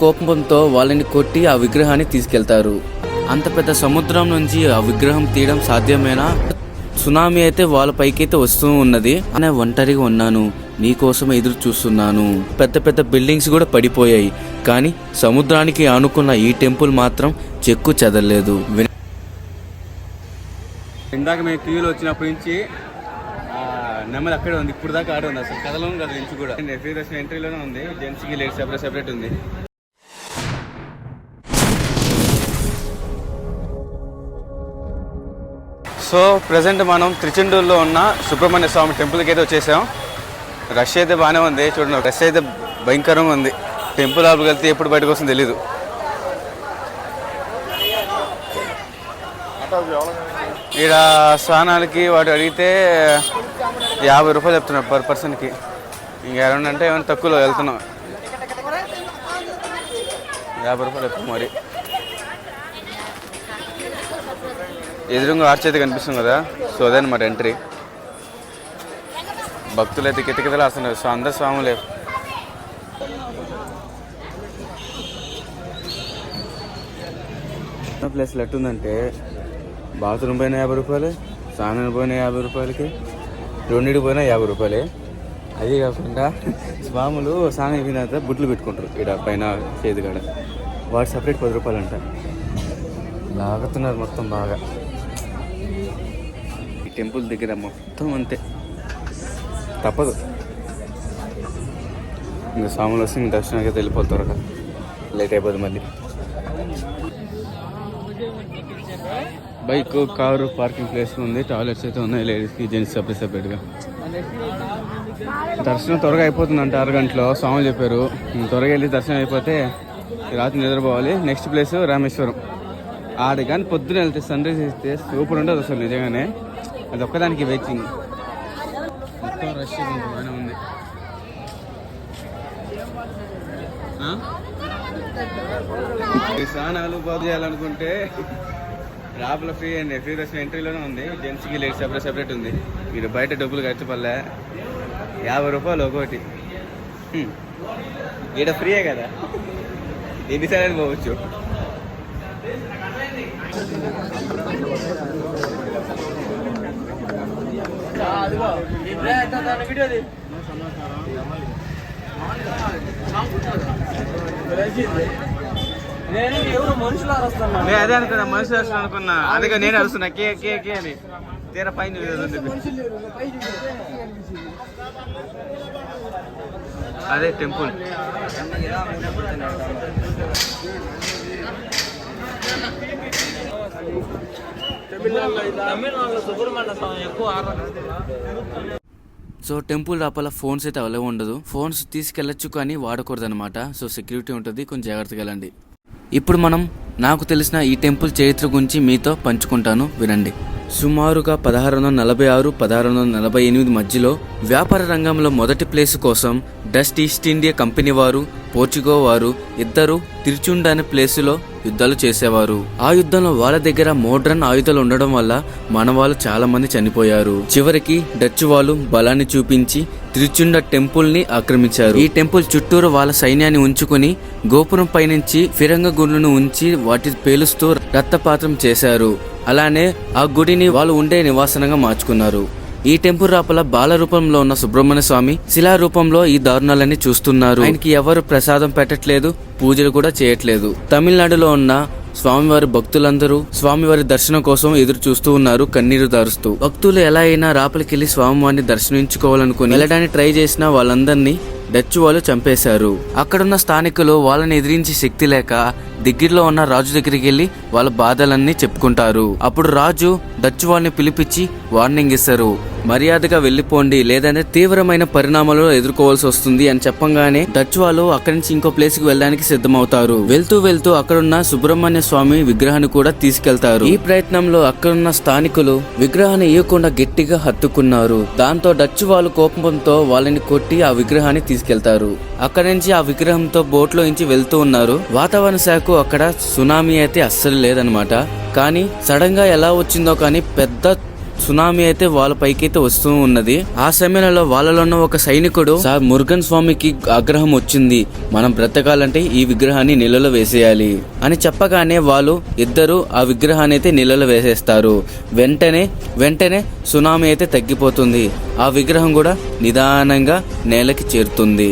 కోపంతో వాళ్ళని కొట్టి ఆ విగ్రహాన్ని తీసుకెళ్తారు. అంత పెద్ద సముద్రం నుంచి ఆ విగ్రహం తీయడం సాధ్యమేనా? సునామీ అయితే వాళ్ళ పైకైతే వస్తూ ఉన్నది. అనే ఒంటరిగా ఉన్నాను. నీకోసం ఎదురు చూస్తున్నాను పెద్ద పెద్ద బిల్డింగ్స్ కూడా పడిపోయాయి. కానీ సముద్రానికి ఆనుకున్న ఈ టెంపుల్ మాత్రం చెక్కు చెదరలేదు. ఇందాక మేము టీవీలో వచ్చినప్పటి నుంచి నెమ్మది అక్కడే ఉంది. ఇప్పుడు దాకా ఆడ ఉంది అసలు. కథలో కదా నుంచి కూడా. ఫ్రీ దర్శనం ఎంట్రీలోనే ఉంది. జెంట్స్కి లేడీస్ సెపరేట్ సెపరేట్ ఉంది. సో ప్రజెంట్ మనం త్రిచెండూరులో ఉన్న సుబ్రహ్మణ్య స్వామి టెంపుల్కి అయితే వచ్చేసాం. రష్ అయితే బాగానే ఉంది చూడండి రష్ అయితే భయంకరంగా ఉంది. టెంపుల్ లోపలికి వెళ్తే ఎప్పుడు బయటకు వస్తుందో తెలీదు. ఇక్కడ స్నానాలకి వాడు అడిగితే యాభై రూపాయలు చెప్తున్నారు పర్ పర్సన్కి. ఇంకా ఏమన్నా అంటే ఏమైనా తక్కువలో వెళ్తున్నాం. యాభై రూపాయలు చెప్తాం మరి. ఎదురుగా ఆర్చ్ అయితే కనిపిస్తుంది కదా. సో అదనమాట ఎంట్రీ భక్తులు అయితే కితకితలు వస్తున్నారు సో అందరు స్వాములే. ప్లేస్లో ఎట్టుందంటే బాత్రూమ్ పైన యాభై రూపాయలు స్నానం పోయిన యాభై రూపాయలకి రెండింటికి పోయినా యాభై రూపాయలే. అది కాకుండా స్వాములు స్నానం అయిపోయిన తర్వాత బుట్లు పెట్టుకుంటారు ఇక్కడ పైన చేతి కాడ. వాటి సపరేట్ పది రూపాయలు అంట లాగుతున్నారు మొత్తం బాగా. టెంపుల్ దగ్గర మొత్తం అంతే. తప్పదు. ఇంకా స్వాములు వస్తే ఇంక దర్శనానికి అయితే వెళ్ళిపోతారు త్వరగా లేట్ అయిపోదు మళ్ళీ. బైక్ కారు పార్కింగ్ ప్లేస్ ఉంది. టాయిలెట్స్ అయితే ఉన్నాయి. లేడీస్కి జెంట్స్ సపరేట్ సపరేట్గా దర్శనం త్వరగా అయిపోతుందంట ఆరు గంటలో స్వాములు చెప్పారు. త్వరగా వెళ్ళి దర్శనం అయిపోతే రాత్రి నిద్రపోవాలి. Next place Rameswaram. ఆడ కానీ పొద్దున వెళ్తే సన్ రైజ్ ఇస్తే సూపర్ ఉండదు అసలు నిజంగానే. అది ఒక్కదానికి వెయిటింగ్ మొత్తం రష్ బాగానే ఉంది. స్నానాలు బాగు చేయాలనుకుంటే లోపల ఫ్రీ అండి. ఫ్రీ దర్శనం ఎంట్రీలోనే ఉంది. జెంట్స్కి లేడీస్ సెపరేట్ సెపరేట్ ఉంది. మీరు బయట డబ్బులు ఖర్చు పడలే. యాభై రూపాయలు ఒకటి ఈడ ఫ్రీయే కదా. ఎన్నిసార్లు పోవచ్చు. అదే. అనుకున్నా మనిషి దర్శనం అనుకున్నా. అందుకే నేను అడుస్తున్నా కే కే కే అని. తీరా పైన. అదే టెంపుల్. సో టెంపుల్ లోపల ఫోన్స్ అయితే అలా ఉండదు. ఫోన్స్ తీసుకెళ్ళొచ్చు కానీ వాడకూడదు అనమాట సో సెక్యూరిటీ ఉంటుంది కొంచెం జాగ్రత్తగా వెళ్ళండి. ఇప్పుడు మనం నాకు తెలిసిన ఈ టెంపుల్ చరిత్ర గురించి మీతో పంచుకుంటాను. వినండి. సుమారుగా పదహారు వందల నలభై ఆరు పదహారు వందల నలభై ఎనిమిది మధ్యలో వ్యాపార రంగంలో మొదటి ప్లేస్ కోసం డస్ట్ ఈస్ట్ ఇండియా కంపెనీ వారు పోర్చుగో వారు ఇద్దరు తిరుచుండ అనే ప్లేసులో యుద్ధాలు చేసేవారు. ఆ యుద్ధంలో వాళ్ళ దగ్గర మోడ్రన్ ఆయుధాలు ఉండడం వల్ల మన వాళ్ళు చాలా మంది చనిపోయారు. చివరికి డచ్ వాళ్ళు బలాన్ని చూపించి తిరుచుండ టెంపుల్ని ఆక్రమించారు. ఈ టెంపుల్ చుట్టూరు వాళ్ళ సైన్యాన్ని ఉంచుకుని గోపురం పైనుంచి ఫిరంగ గుండును ఉంచి వాటి పేలుస్తూ రక్తపాతం చేశారు. అలానే ఆ గుడిని వాళ్ళు ఉండే నివాసనంగా మార్చుకున్నారు. ఈ టెంపుల్ రాపల బాల రూపంలో ఉన్న సుబ్రహ్మణ్య స్వామి శిలా రూపంలో ఈ దారుణాలన్నీ చూస్తున్నారు. ఆయనకి ఎవరు ప్రసాదం పెట్టట్లేదు పూజలు కూడా చేయట్లేదు. తమిళనాడులో ఉన్న స్వామివారి భక్తులందరూ స్వామివారి దర్శనం కోసం ఎదురు చూస్తూ ఉన్నారు కన్నీరు దారుస్తూ. భక్తులు ఎలా అయినా రాపలికెళ్ళి స్వామివారిని దర్శనించుకోవాలనుకుని వెళ్ళడానికి ట్రై చేసిన వాళ్ళందరినీ డచ్ వాళ్ళు చంపేశారు. అక్కడున్న స్థానికులు వాళ్ళని ఎదిరించే శక్తి లేక దగ్గరలో ఉన్న రాజు దగ్గరికి వెళ్ళి వాళ్ళ బాధలన్నీ చెప్పుకుంటారు. అప్పుడు రాజు డచ్ వాళ్ళని పిలిపించి వార్నింగ్ ఇస్తారు. మర్యాదగా వెళ్ళిపోండి లేదంటే తీవ్రమైన పరిణామాలు ఎదుర్కోవాల్సి వస్తుంది అని చెప్పంగానే డచ్ వాళ్ళు అక్కడి నుంచి ఇంకో ప్లేస్కి వెళ్ళడానికి సిద్ధమవుతారు. వెళ్తూ వెళ్తూ అక్కడున్న సుబ్రహ్మణ్య స్వామి విగ్రహాన్ని కూడా తీసుకెళ్తారు. ఈ ప్రయత్నంలో అక్కడున్న స్థానికులు విగ్రహాన్ని ఇవ్వకుండా గట్టిగా హత్తుకున్నారు. దాంతో డచ్ వాళ్ళు కోపంతో వాళ్ళని కొట్టి ఆ విగ్రహాన్ని తీసుకెళ్తారు. అక్కడ నుంచి ఆ విగ్రహంతో బోట్లో నుంచి వెళ్తూ ఉన్నారు. వాతావరణ శాఖ అక్కడ సునామీ అయితే అస్సలు లేదనమాట కానీ సడన్గా ఎలా వచ్చిందో కానీ పెద్ద సునామీ అయితే వాళ్ళ పైకి అయితే వస్తూ ఉన్నది. ఆ సమయంలో వాళ్ళలో ఉన్న ఒక సైనికుడు సార్ మురుగన్ స్వామికి ఆగ్రహం వచ్చింది. మనం బ్రతకాలంటే ఈ విగ్రహాన్ని నీళ్ళలో వేసేయాలి అని చెప్పగానే వాళ్ళు ఇద్దరు ఆ విగ్రహాన్ని అయితే నీళ్ళలో వేసేస్తారు. వెంటనే వెంటనే సునామీ అయితే తగ్గిపోతుంది. ఆ విగ్రహం కూడా నిదానంగా నేలకి చేరుతుంది.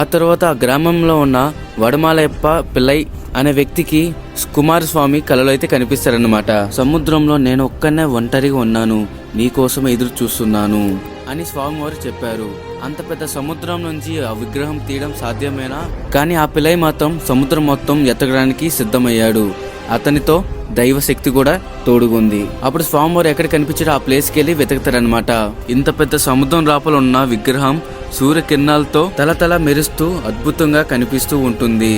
ఆ తర్వాత ఆ గ్రామంలో ఉన్న వడమాలయప్ప పిల్లై అనే వ్యక్తికి కుమారస్వామి కలలో అయితే కనిపిస్తారన్నమాట. సముద్రంలో నేను ఒక్కనే ఒంటరిగా ఉన్నాను నీకోసం ఎదురు చూస్తున్నాను అని స్వామివారు చెప్పారు. అంత పెద్ద సముద్రం నుంచి ఆ విగ్రహం తీయడం సాధ్యమేనా? కానీ ఆ పిల్లై మాత్రం సముద్రం మొత్తం ఎత్తగడానికి సిద్ధమయ్యాడు. అతనితో దైవ శక్తి కూడా తోడుగుంది. అప్పుడు స్వామివారు ఎక్కడ కనిపించాడో ఆ ప్లేస్కి వెళ్ళి వెతుకుతారనమాట ఇంత పెద్ద సముద్రం లోపల ఉన్న విగ్రహం సూర్యకిరణాలతో తలతల మెరుస్తూ అద్భుతంగా కనిపిస్తూ ఉంటుంది.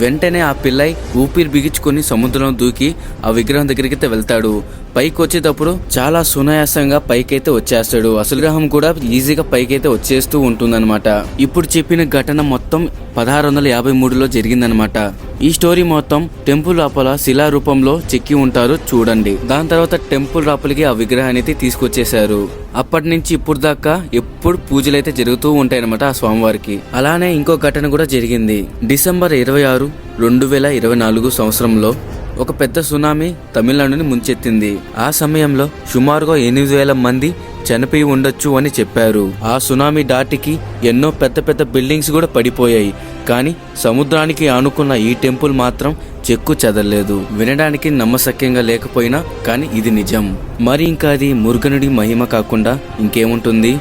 వెంటనే ఆ పిల్లై ఊపిరి బిగించుకొని సముద్రంలో దూకి ఆ విగ్రహం దగ్గరికి అయితే వెళ్తాడు. పైకి వచ్చేటప్పుడు చాలా సునాయాసంగా పైకైతే వచ్చేస్తాడు. అసలు గ్రహం కూడా ఈజీగా పైకైతే వచ్చేస్తూ ఉంటుందన్నమాట. ఇప్పుడు చెప్పిన ఘటన మొత్తం పదహారు వందల యాభై మూడులో జరిగిందనమాట ఈ స్టోరీ మొత్తం టెంపుల్ లోపల శిలా రూపంలో చెక్కి ఉంటారు చూడండి. దాని తర్వాత టెంపుల్ లోపలికి ఆ విగ్రహాన్ని అయితే తీసుకొచ్చేసారు అప్పటి నుంచి ఇప్పుడు దాకా ఎప్పుడు పూజలు అయితే జరుగుతూ ఉంటాయన్నమాట ఆ స్వామివారికి. అలానే ఇంకో ఘటన కూడా జరిగింది. డిసెంబర్ ఇరవై ఆరు రెండు వేల ఇరవై నాలుగు సంవత్సరంలో ఒక పెద్ద సునామీ తమిళనాడుని ముంచెత్తింది. ఆ సమయంలో సుమారుగా ఎనిమిది వేల మంది చనిపోయి ఉండొచ్చు అని చెప్పారు. ఆ సునామీ దాటికి ఎన్నో పెద్ద పెద్ద బిల్డింగ్స్ కూడా పడిపోయాయి. కానీ సముద్రానికి ఆనుకున్న ఈ టెంపుల్ మాత్రం చెక్కు చెదరలేదు. వినడానికి నమ్మశక్యంగా లేకపోయినా కానీ ఇది నిజం. మరి ఇంకా అది మురుగనుడి మహిమ కాకుండా ఇంకేముంటుంది?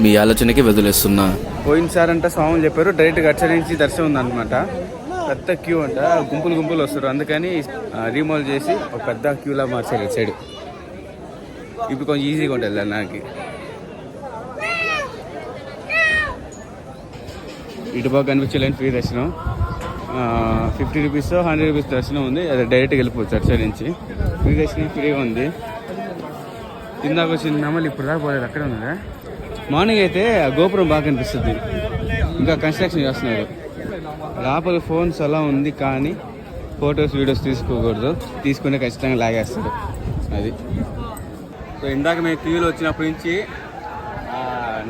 మీ ఆలోచనకి వదిలేస్తున్నా. పోయినసారంటే స్వామి చెప్పారు డైరెక్ట్గా అచ్చరించి దర్శనం ఉందన్నమాట. పెద్ద క్యూ అంట. గుంపులు గుంపులు వస్తారు. అందుకని రీమోల్ చేసి ఒక పెద్ద క్యూలా మార్చారు ఇటు సైడ్. ఇప్పుడు కొంచెం ఈజీగా ఉంటుంది నాకు ఇటు బాగా కనిపించలేని ఫ్రీ దర్శనం. ఫిఫ్టీ రూపీస్ హండ్రెడ్ రూపీస్ దర్శనం ఉంది. అది డైరెక్ట్గా వెళ్ళిపోవచ్చు అటు సైడ్ నుంచి. ఫ్రీ దర్శనం ఫ్రీగా ఉంది. ఇందాక వచ్చింది నమ్మలు ఇప్పుడు దాకా పోలేదు. అక్కడ ఉన్నదా మార్నింగ్ అయితే ఆ గోపురం బాగా కనిపిస్తుంది. ఇంకా కన్స్ట్రక్షన్ చేస్తున్నారు. లోపల ఫోన్స్ అలా ఉంది కానీ ఫొటోస్ వీడియోస్ తీసుకోకూడదు. తీసుకునే ఖచ్చితంగా లాగేస్తారు అది. సో ఇందాక మేము టీవీలో వచ్చినప్పటి నుంచి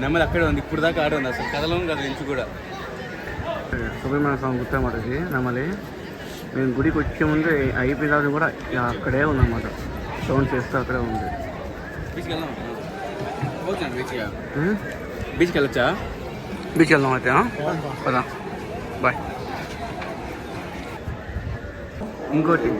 నెమ్మది అక్కడే ఉంది. ఇప్పుడు దాకా ఆడే ఉంది అసలు. కథలో కదా నుంచి కూడా. సుబ్రహ్మణ్య స్వామి గుర్తన్నమాట ఇది నమ్మలి మేము గుడికి వచ్చే ముందు అయిపోయిన కూడా అక్కడే ఉందన్నమాట. సౌండ్ చేస్తూ అక్కడే ఉంది. బీచ్కి? వెళ్దాం? బీచ్కి వెళ్ళొచ్చా? బీచ్కి వెళ్దాం అయితే? పదా. బాయ్ ఇంకోటి.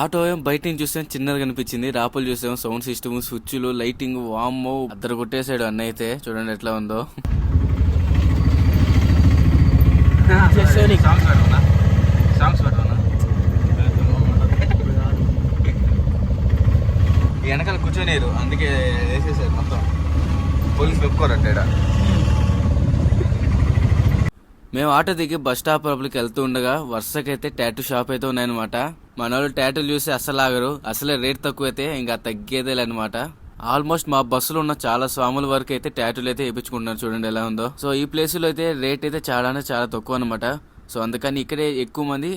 ఆటో ఏం బయట నుంచి చూస్తే చిన్నది కనిపించింది. రాపులు చూసాం సౌండ్ సిస్టమ్ స్విచ్లు లైటింగ్ వామ్మో అద్దరు కొట్టేశాడు అన్న అయితే. చూడండి ఎట్లా ఉందో. సాంగ్స్ పెట్టమన్నా సాంగ్స్ పెట్టమన్నా వెనకాల కూర్చోలేరు అందుకే వేసేసారు మొత్తం. పోలీసులు ఒప్పుకోరంట మేము ఆటో దిగి బస్ స్టాప్ లోపలికి వెళ్తూ ఉండగా వరుసకైతే టాటూ షాప్ అయితే ఉన్నాయన్నమాట. మన వాళ్ళు టాటూలు చూసి అస్సలు ఆగరు అసలే రేట్ తక్కువ అయితే ఇంకా తగ్గేదే అనమాట ఆల్మోస్ట్ మా బస్సులో ఉన్న చాలా స్వాముల వరకు అయితే టాటూలు అయితే వేయించుకుంటున్నారు చూడండి ఎలా ఉందో. సో ఈ ప్లేస్లో అయితే రేట్ అయితే చాలా అంటే చాలా తక్కువ అనమాట సో అందుకని ఇక్కడే ఎక్కువ మంది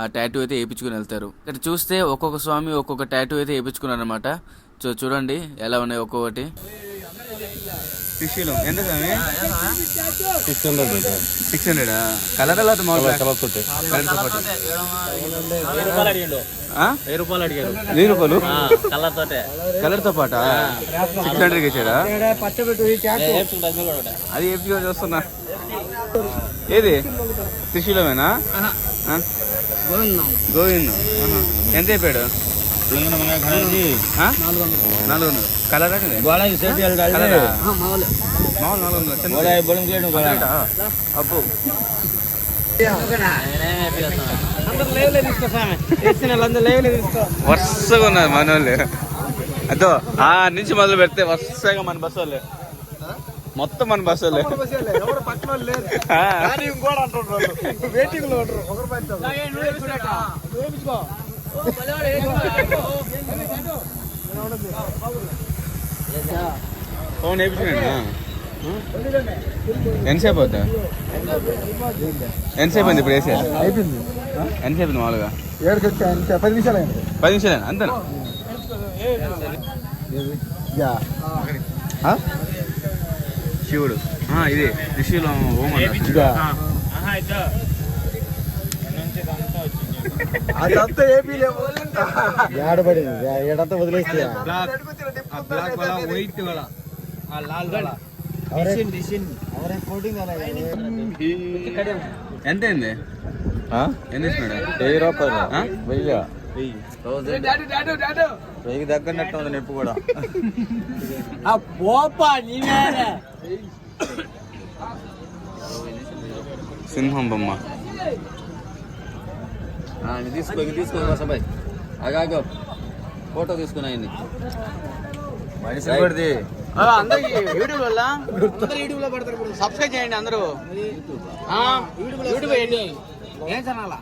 ఆ టాటూ అయితే వేయించుకుని వెళ్తారు. ఇక్కడ చూస్తే ఒక్కొక్క స్వామి ఒక్కొక్క టాటూ అయితే వేయించుకున్నారు అనమాట సో చూడండి ఎలా ఉన్నాయి ఒక్కొక్కటి. త్రిశూలం ఎంత స్వామి? Six hundred six hundred? Colour? వెయ్యి రూపాయలు తో పాట? సిక్స్ హండ్రెడ్ ఇచ్చాడా? అది ఏపీగా చూస్తున్నా. ఏది? త్రిశూలమేనా? ఆ? గోవిందం. ఆహా. ఎంత అయిపోయాడు? నాలుగు వందలు. కలర్? అబ్బో వరుసగా ఉన్నారు మన వాళ్ళు. అదో ఆ నుంచి మొదలు పెడితే వరుసగా మన బస్సు వాళ్ళే. మొత్తం మన బస్సు వాళ్ళే ఆ. ఫోన్ వేయించుకున్నా ఎంతసేపు అవుతా ఎంతసేపు అయింది ఇప్పుడు వేసే అయిపోయింది ఎంతసేపు అయింది మామూలుగా ఏడుకి వచ్చా పది నిమిషాలు అయింది పది నిమిషాలు అంతేనా శివుడు. ఆ, ఇది త్రిశూలం ఓం. అదంతా ఏపీ ఏడబడింది. ఏడంతా వదిలేస్తే. ఎంత అయింది? ఎంత ఇస్తున్నాడు వెయ్యి రూపాయలు. ఆ? వెయ్యి? వెయ్యి. దగ్గరనట్టు ఉంది నొప్పి కూడా. సింహం బొమ్మ. తీసుకో ఇది తీసుకో వసబాయ్ అగాగో ఫోటో తీసుకున్నా ఆయన్ని. మనిషి పడిది అందరికి యూట్యూబ్ వల్ల అందరూ యూట్యూబ్లో పడతారు సబ్స్క్రైబ్ చేయండి అందరూ. యూట్యూబ్. ఏం ఛానల్